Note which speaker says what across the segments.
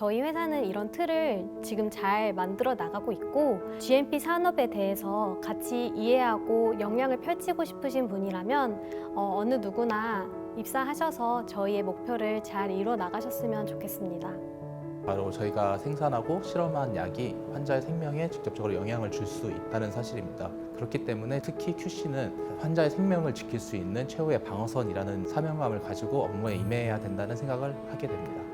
Speaker 1: 저희 회사는 이런 틀을 지금 잘 만들어 나가고 있고 GMP 산업에 대해서 같이 이해하고 역량을 펼치고 싶으신 분이라면 어, 느 누구나 입사하셔서 저희의 목표를 잘 이뤄 나가셨으면 좋겠습니다.
Speaker 2: 바로 저희가 생산하고 실험한 약이 환자의 생명에 직접적으로 영향을 줄 수 있다는 사실입니다. 그렇기 때문에 특히 QC는 환자의 생명을 지킬 수 있는 최후의 방어선이라는 사명감을 가지고 업무에 임해야 된다는 생각을 하게 됩니다.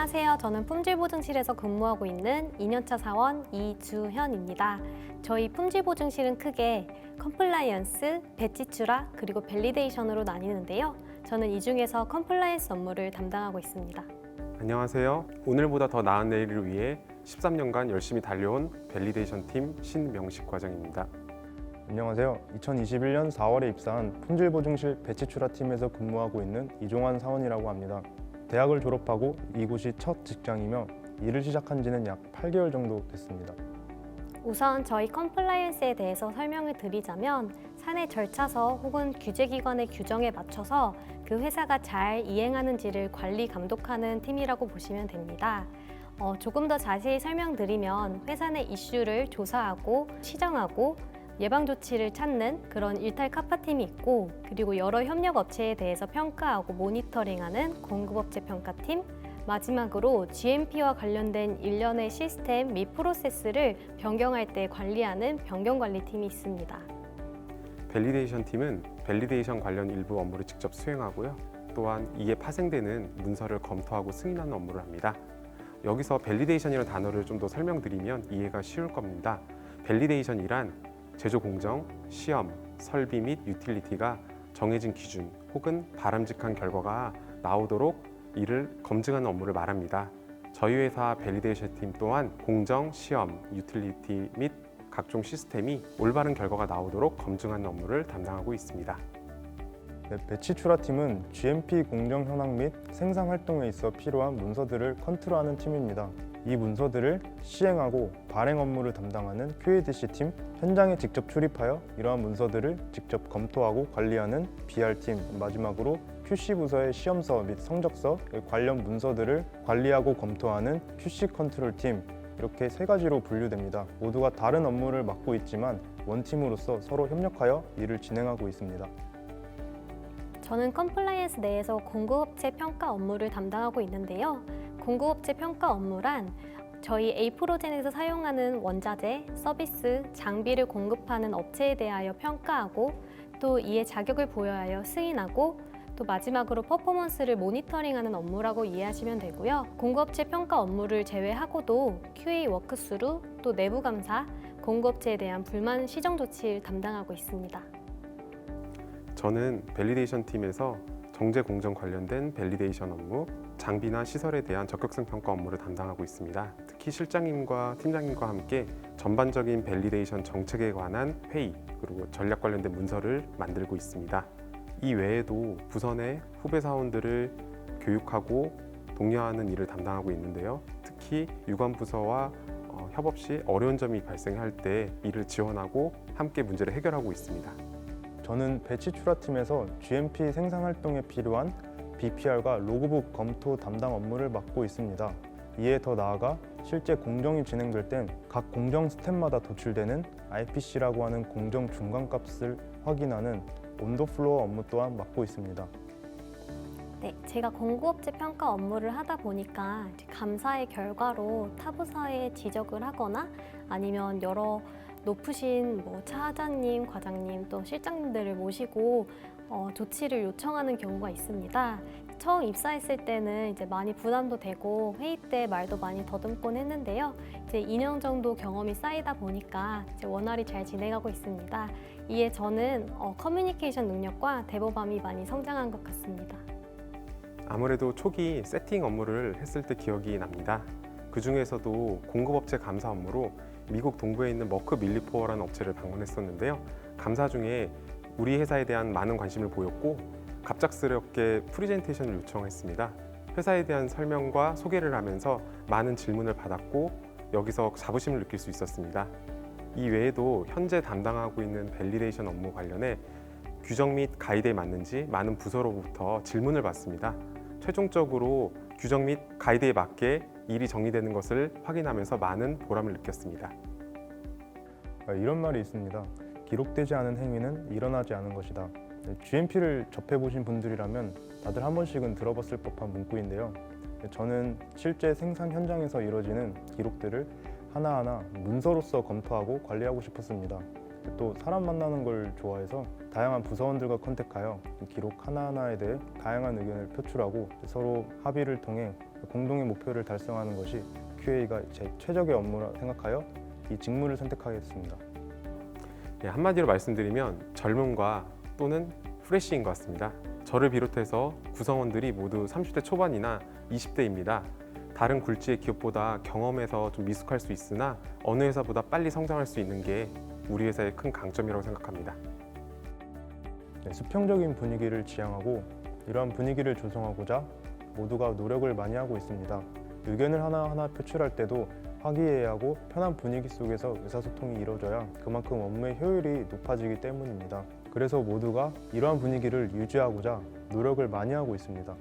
Speaker 1: 안녕하세요. 저는 품질보증실에서 근무하고 있는 2년차 사원 이주현입니다. 저희 품질보증실은 크게 컴플라이언스, 배치 출하, 그리고 밸리데이션으로 나뉘는데요. 저는 이 중에서 컴플라이언스 업무를 담당하고 있습니다.
Speaker 3: 안녕하세요. 오늘보다 더 나은 내일을 위해 13년간 열심히 달려온 밸리데이션 팀 신명식 과장입니다.
Speaker 4: 안녕하세요. 2021년 4월에 입사한 품질보증실 배치출하팀에서 근무하고 있는 이종환 사원이라고 합니다. 대학을 졸업하고 이곳이 첫 직장이며 일을 시작한 지는 약 8개월 정도 됐습니다.
Speaker 1: 우선 저희 컴플라이언스에 대해서 설명을 드리자면 사내 절차서 혹은 규제기관의 규정에 맞춰서 그 회사가 잘 이행하는지를 관리 감독하는 팀이라고 보시면 됩니다. 어, 조금 더 자세히 설명드리면 회사 내 이슈를 조사하고 시정하고 예방 조치를 찾는 그런 일탈 카파팀이 있고 그리고 여러 협력 업체에 대해서 평가하고 모니터링하는 공급업체 평가팀 마지막으로 GMP와 관련된 일련의 시스템 및 프로세스를 변경할 때 관리하는 변경관리팀이 있습니다.
Speaker 3: 밸리데이션 팀은 밸리데이션 관련 일부 업무를 직접 수행하고요. 또한 이에 파생되는 문서를 검토하고 승인하는 업무를 합니다. 여기서 밸리데이션이라는 단어를 좀 더 설명드리면 이해가 쉬울 겁니다. 밸리데이션이란 제조 공정, 시험, 설비 및 유틸리티가 정해진 기준 혹은 바람직한 결과가 나오도록 이를 검증하는 업무를 말합니다. 저희 회사 밸리데이션 팀 또한 공정, 시험, 유틸리티 및 각종 시스템이 올바른 결과가 나오도록 검증하는 업무를 담당하고 있습니다.
Speaker 4: 네, 배치출하팀은 GMP 공정 현황 및 생산 활동에 있어 필요한 문서들을 컨트롤하는 팀입니다. 이 문서들을 시행하고 발행 업무를 담당하는 QADC 팀, 현장에 직접 출입하여 이러한 문서들을 직접 검토하고 관리하는 BR팀, 마지막으로 QC 부서의 시험서 및 성적서 관련 문서들을 관리하고 검토하는 QC 컨트롤 팀 이렇게 세 가지로 분류됩니다. 모두가 다른 업무를 맡고 있지만 원팀으로서 서로 협력하여 일을 진행하고 있습니다.
Speaker 1: 저는 컴플라이언스 내에서 공급업체 평가 업무를 담당하고 있는데요. 공급업체 평가 업무란 저희 에이프로젠에서 사용하는 원자재, 서비스, 장비를 공급하는 업체에 대하여 평가하고 또 이에 자격을 부여하여 승인하고 또 마지막으로 퍼포먼스를 모니터링하는 업무라고 이해하시면 되고요. 공급업체 평가 업무를 제외하고도 QA 워크스루, 또 내부 감사, 공급업체에 대한 불만 시정 조치를 담당하고 있습니다.
Speaker 3: 저는 밸리데이션 팀에서 정제 공정 관련된 밸리데이션 업무, 장비나 시설에 대한 적격성 평가 업무를 담당하고 있습니다. 특히 실장님과 팀장님과 함께 전반적인 밸리데이션 정책에 관한 회의 그리고 전략 관련된 문서를 만들고 있습니다. 이 외에도 내 후배 사원들을 교육하고 독려하는 일을 담당하고 있는데요. 특히 유관 부서와 어, 협업 시 어려운 점이 발생할 때 이를 지원하고 함께 문제를 해결하고 있습니다.
Speaker 4: 저는 배치 출하팀에서 GMP 생산 활동에 필요한 BPR과 로그북 검토 담당 업무를 맡고 있습니다. 이에 더 나아가 실제 공정이 진행될 땐 각 공정 스텝마다 도출되는 IPC라고 하는 공정 중간값을 확인하는 온도 플로어 업무 또한 맡고 있습니다.
Speaker 1: 네, 제가 공급업체 평가 업무를 하다 보니까 감사의 결과로 타부사에 지적을 하거나 아니면 여러 높으신 뭐 차장님, 과장님 또 실장님들을 모시고 어, 조치를 요청하는 경우가 있습니다. 처음 입사했을 때는 이제 많이 부담도 되고 회의 때 말도 많이 더듬곤 했는데요. 이제 2년 정도 경험이 쌓이다 보니까 이제 원활히 잘 진행하고 있습니다. 이에 저는 어, 커뮤니케이션 능력과 대보감이 많이 성장한 것 같습니다.
Speaker 3: 아무래도 초기 세팅 업무를 했을 때 기억이 납니다. 그 중에서도 공급업체 감사 업무로 미국 동부에 있는 머크 밀리포어라는 업체를 방문했었는데요. 감사 중에 우리 회사에 대한 많은 관심을 보였고 갑작스럽게 프리젠테이션을 요청했습니다. 회사에 대한 설명과 소개를 하면서 많은 질문을 받았고 여기서 자부심을 느낄 수 있었습니다. 이 외에도 현재 담당하고 있는 밸리데이션 업무 관련해 규정 및 가이드에 맞는지 많은 부서로부터 질문을 받습니다. 최종적으로 규정 및 가이드에 맞게 일이 정리되는 것을 확인하면서 많은 보람을 느꼈습니다.
Speaker 4: 아, 이런 말이 있습니다. 기록되지 않은 행위는 일어나지 않은 것이다. GMP를 접해보신 분들이라면 다들 한 번씩은 들어봤을 법한 문구인데요. 저는 실제 생산 현장에서 이루어지는 기록들을 하나하나 문서로서 검토하고 관리하고 싶었습니다. 또 사람 만나는 걸 좋아해서 다양한 부서원들과 컨택하여 기록 하나하나에 대해 다양한 의견을 표출하고 서로 합의를 통해 공동의 목표를 달성하는 것이 QA가 제 최적의 업무라 생각하여 이 직무를 선택하겠습니다.
Speaker 3: 예, 한마디로 말씀드리면 젊음과 또는 프레쉬인 것 같습니다. 저를 비롯해서 구성원들이 모두 30대 초반이나 20대입니다. 다른 굴지의 기업보다 경험에서 좀 미숙할 수 있으나 어느 회사보다 빨리 성장할 수 있는 게 우리 회사의 큰 강점이라고 생각합니다.
Speaker 4: 네, 수평적인 분위기를 지향하고 이러한 분위기를 조성하고자 모두가 노력을 많이 하고 있습니다. 의견을 하나하나 표출할 때도 화기애애하고 편한 분위기 속에서 의사소통이 이루어져야 그만큼 업무의 효율이 높아지기 때문입니다. 그래서 모두가 이러한 분위기를 유지하고자 노력을 많이 하고 있습니다.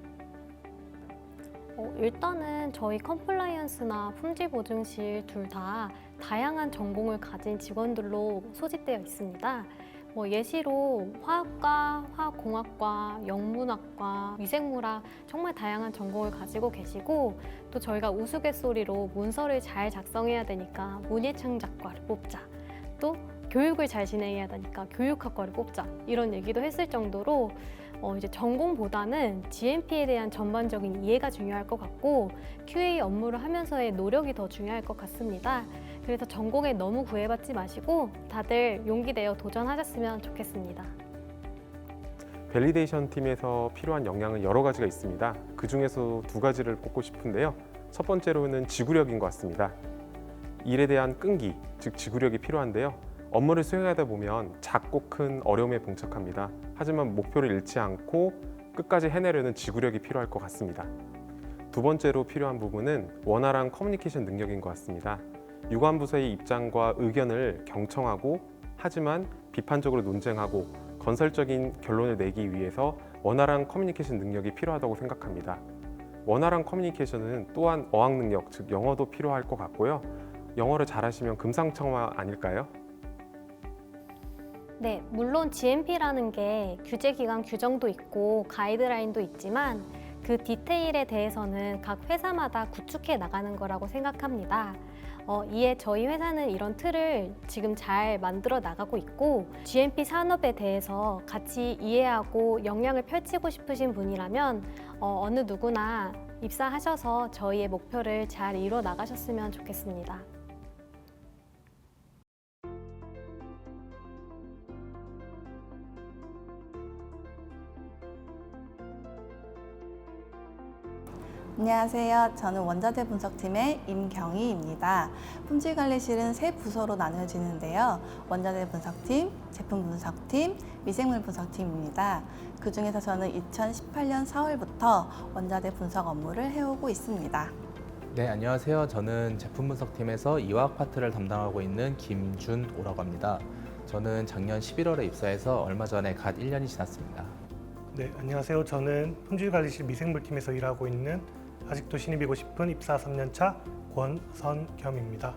Speaker 1: 어, 일단은 저희 컴플라이언스나 품질 보증실 둘 다 다양한 전공을 가진 직원들로 소집되어 있습니다. 뭐 예시로 화학과, 화학공학과, 영문학과, 위생물학 정말 다양한 전공을 가지고 계시고 또 저희가 우스갯소리로 문서를 잘 작성해야 되니까 문예창작과를 뽑자. 또 교육을 잘 진행해야 되니까 교육학과를 뽑자. 이런 얘기도 했을 정도로 어, 이제 전공보다는 GMP에 대한 전반적인 이해가 중요할 것 같고 QA 업무를 하면서의 노력이 더 중요할 것 같습니다. 그래서 전공에 너무 구애받지 마시고 다들 용기 내어 도전하셨으면 좋겠습니다.
Speaker 3: 밸리데이션 팀에서 필요한 역량은 여러 가지가 있습니다. 그 중에서 두 가지를 꼽고 싶은데요. 첫 번째로는 지구력인 것 같습니다. 일에 대한 끈기, 즉 지구력이 필요한데요. 업무를 수행하다 보면 작고 큰 어려움에 봉착합니다. 하지만 목표를 잃지 않고 끝까지 해내려는 지구력이 필요할 것 같습니다. 두 번째로 필요한 부분은 원활한 커뮤니케이션 능력인 것 같습니다. 유관부서의 입장과 의견을 경청하고 하지만 비판적으로 논쟁하고 건설적인 결론을 내기 위해서 원활한 커뮤니케이션 능력이 필요하다고 생각합니다. 원활한 커뮤니케이션은 또한 어학 능력, 즉 영어도 필요할 것 같고요. 영어를 잘하시면 금상첨화 아닐까요?
Speaker 1: 네, 물론 GMP라는 게 규제 기관 규정도 있고 가이드라인도 있지만 그 디테일에 대해서는 각 회사마다 구축해 나가는 거라고 생각합니다. 어, 이에 저희 회사는 이런 틀을 지금 잘 만들어 나가고 있고 GMP 산업에 대해서 같이 이해하고 역량을 펼치고 싶으신 분이라면 어, 어느 누구나 입사하셔서 저희의 목표를 잘 이뤄 나가셨으면 좋겠습니다.
Speaker 5: 안녕하세요. 저는 원자재 분석팀의 임경희입니다. 품질 관리실은 세 부서로 나뉘어지는데요. 원자재 분석팀, 제품 분석팀, 미생물 분석팀입니다. 그 중에서 저는 2018년 4월부터 원자재 분석 업무를 해오고 있습니다.
Speaker 2: 네, 안녕하세요. 저는 제품 분석팀에서 이화학 파트를 담당하고 있는 김준오라고 합니다. 저는 작년 11월에 입사해서 얼마 전에 갓 1년이 지났습니다.
Speaker 6: 네, 안녕하세요. 저는 품질관리실 미생물팀에서 일하고 있는 아직도 신입이고 싶은 입사 3년차 권선겸입니다.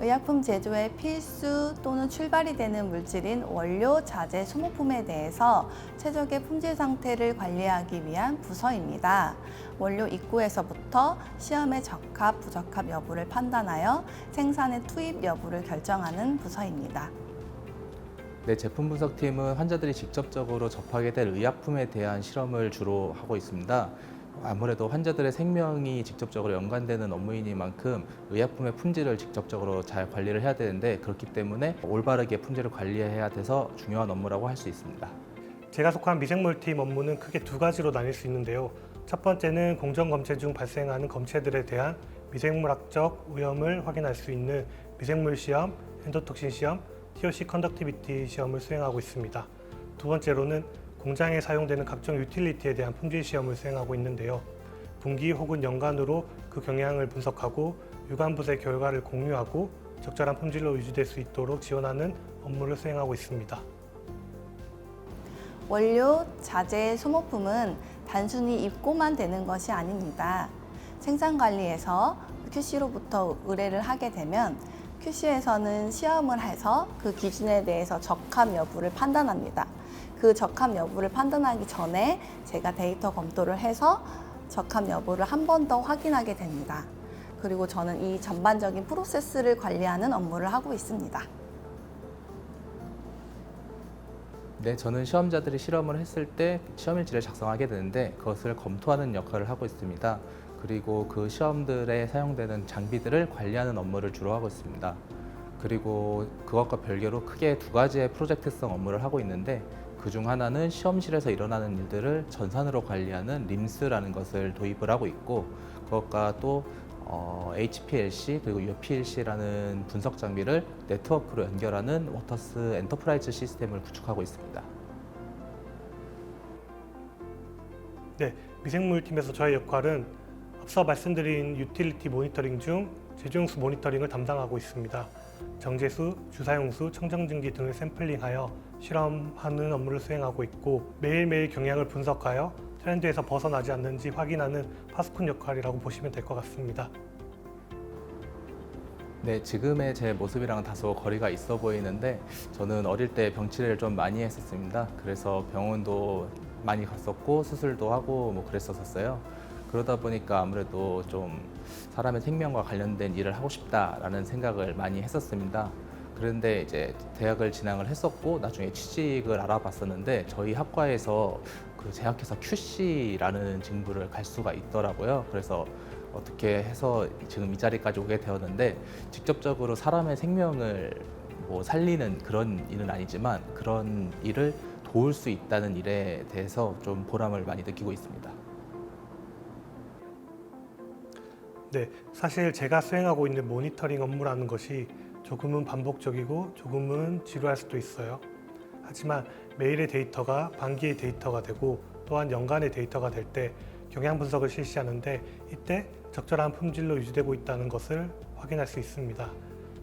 Speaker 5: 의약품 제조의 필수 또는 출발이 되는 물질인 원료, 자재, 소모품에 대해서 최적의 품질 상태를 관리하기 위한 부서입니다. 원료 입구에서부터 시험에 적합, 부적합 여부를 판단하여 생산의 투입 여부를 결정하는 부서입니다.
Speaker 2: 네, 제품 분석팀은 환자들이 직접적으로 접하게 될 의약품에 대한 실험을 주로 하고 있습니다. 아무래도 환자들의 생명이 직접적으로 연관되는 업무이니만큼 의약품의 품질을 직접적으로 잘 관리를 해야 되는데 그렇기 때문에 올바르게 품질을 관리해야 돼서 중요한 업무라고 할 수 있습니다.
Speaker 6: 제가 속한 미생물팀 업무는 크게 두 가지로 나뉠 수 있는데요. 첫 번째는 공정 검체 중 발생하는 검체들에 대한 미생물학적 오염을 확인할 수 있는 미생물 시험, 엔도톡신 시험, TOC 컨덕티비티 시험을 수행하고 있습니다. 두 번째로는 공장에 사용되는 각종 유틸리티에 대한 품질 시험을 수행하고 있는데요. 분기 혹은 연간으로 그 경향을 분석하고 유관부의 결과를 공유하고 적절한 품질로 유지될 수 있도록 지원하는 업무를 수행하고 있습니다.
Speaker 5: 원료, 자재, 소모품은 단순히 입고만 되는 것이 아닙니다. 생산 관리에서 QC로부터 의뢰를 하게 되면 QC에서는 시험을 해서 그 기준에 대해서 적합 여부를 판단합니다. 그 적합 여부를 판단하기 전에 제가 데이터 검토를 해서 적합 여부를 한 번 더 확인하게 됩니다. 그리고 저는 이 전반적인 프로세스를 관리하는 업무를 하고 있습니다.
Speaker 2: 네, 저는 시험자들이 실험을 했을 때 시험일지를 작성하게 되는데 그것을 검토하는 역할을 하고 있습니다. 그리고 그 시험들에 사용되는 장비들을 관리하는 업무를 주로 하고 있습니다. 그리고 그것과 별개로 크게 두 가지의 프로젝트성 업무를 하고 있는데 그중 하나는 시험실에서 일어나는 일들을 전산으로 관리하는 림스라는 것을 도입을 하고 있고 그것과 또 어, HPLC 그리고 UPLC라는 분석 장비를 네트워크로 연결하는 워터스 엔터프라이즈 시스템을 구축하고 있습니다.
Speaker 6: 네, 미생물 팀에서 저의 역할은 앞서 말씀드린 유틸리티 모니터링 중 제조용수 모니터링을 담당하고 있습니다. 정제수, 주사용수, 청정증기 등을 샘플링하여 실험하는 업무를 수행하고 있고 매일매일 경향을 분석하여 트렌드에서 벗어나지 않는지 확인하는 파스콘 역할이라고 보시면 될 것 같습니다.
Speaker 2: 네, 지금의 제 모습이랑 다소 거리가 있어 보이는데 저는 어릴 때 병치레를 좀 많이 했었습니다. 그래서 병원도 많이 갔었고 수술도 하고 뭐 그랬었어요. 그러다 보니까 아무래도 좀 사람의 생명과 관련된 일을 하고 싶다라는 생각을 많이 했었습니다. 그런데 이제 대학을 진학을 했었고 나중에 취직을 알아봤었는데 저희 학과에서 그 제약회사 QC라는 직무를 갈 수가 있더라고요. 그래서 어떻게 해서 지금 이 자리까지 오게 되었는데 직접적으로 사람의 생명을 뭐 살리는 그런 일은 아니지만 그런 일을 도울 수 있다는 일에 대해서 좀 보람을 많이 느끼고 있습니다.
Speaker 6: 네, 사실 제가 수행하고 있는 모니터링 업무라는 것이 조금은 반복적이고 조금은 지루할 수도 있어요. 하지만 매일의 데이터가 반기의 데이터가 되고 또한 연간의 데이터가 될 때 경향 분석을 실시하는데 이때 적절한 품질로 유지되고 있다는 것을 확인할 수 있습니다.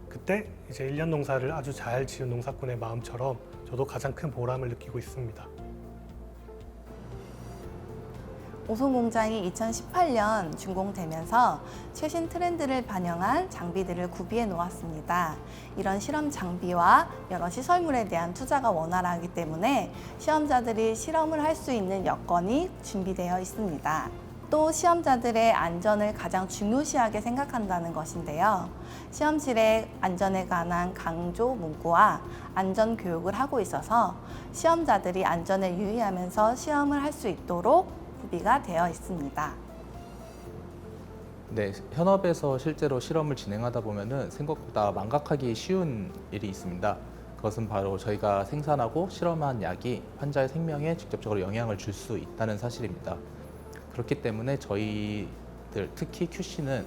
Speaker 6: 그때 이제 1년 농사를 아주 잘 지은 농사꾼의 마음처럼 저도 가장 큰 보람을 느끼고 있습니다.
Speaker 5: 오송 공장이 2018년 준공되면서 최신 트렌드를 반영한 장비들을 구비해 놓았습니다. 이런 실험 장비와 여러 시설물에 대한 투자가 원활하기 때문에 시험자들이 실험을 할 수 있는 여건이 준비되어 있습니다. 또 시험자들의 안전을 가장 중요시하게 생각한다는 것인데요. 시험실의 안전에 관한 강조 문구와 안전 교육을 하고 있어서 시험자들이 안전에 유의하면서 시험을 할 수 있도록 구비가 되어 있습니다.
Speaker 2: 네, 현업에서 실제로 실험을 진행하다 보면은 생각보다 망각하기 쉬운 일이 있습니다. 그것은 바로 저희가 생산하고 실험한 약이 환자의 생명에 직접적으로 영향을 줄 수 있다는 사실입니다. 그렇기 때문에 저희들 특히 QC는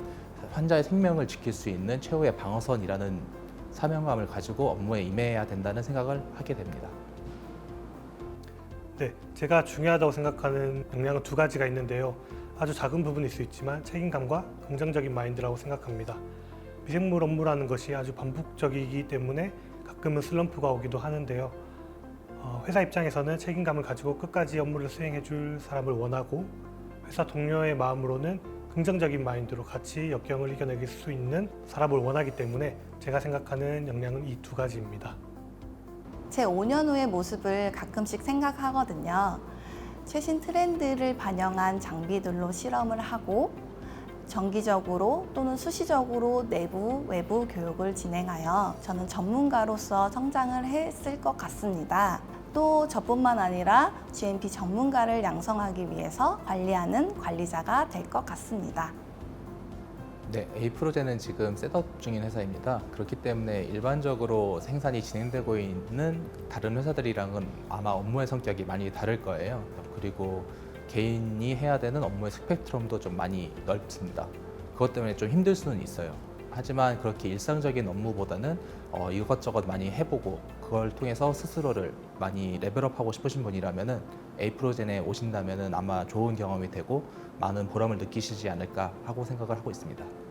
Speaker 2: 환자의 생명을 지킬 수 있는 최후의 방어선이라는 사명감을 가지고 업무에 임해야 된다는 생각을 하게 됩니다.
Speaker 6: 네, 제가 중요하다고 생각하는 역량은 두 가지가 있는데요. 아주 작은 부분일 수 있지만 책임감과 긍정적인 마인드라고 생각합니다. 미생물 업무라는 것이 아주 반복적이기 때문에 가끔은 슬럼프가 오기도 하는데요. 어, 회사 입장에서는 책임감을 가지고 끝까지 업무를 수행해 줄 사람을 원하고 회사 동료의 마음으로는 긍정적인 마인드로 같이 역경을 이겨내길 수 있는 사람을 원하기 때문에 제가 생각하는 역량은 이 두 가지입니다.
Speaker 5: 제 5년 후의 모습을 가끔씩 생각하거든요. 최신 트렌드를 반영한 장비들로 실험을 하고 정기적으로 또는 수시적으로 내부, 외부 교육을 진행하여 저는 전문가로서 성장을 했을 것 같습니다. 또 저뿐만 아니라 GMP 전문가를 양성하기 위해서 관리하는 관리자가 될 것 같습니다.
Speaker 2: 네, 에이프로제는 지금 셋업 중인 회사입니다. 그렇기 때문에 일반적으로 생산이 진행되고 있는 다른 회사들이랑은 아마 업무의 성격이 많이 다를 거예요. 그리고 개인이 해야 되는 업무의 스펙트럼도 좀 많이 넓습니다. 그것 때문에 좀 힘들 수는 있어요. 하지만 그렇게 일상적인 업무보다는 어, 이것저것 많이 해보고 그걸 통해서 스스로를 많이 레벨업하고 싶으신 분이라면은 에이프로젠에 오신다면은 아마 좋은 경험이 되고 많은 보람을 느끼시지 않을까 하고 생각을 하고 있습니다.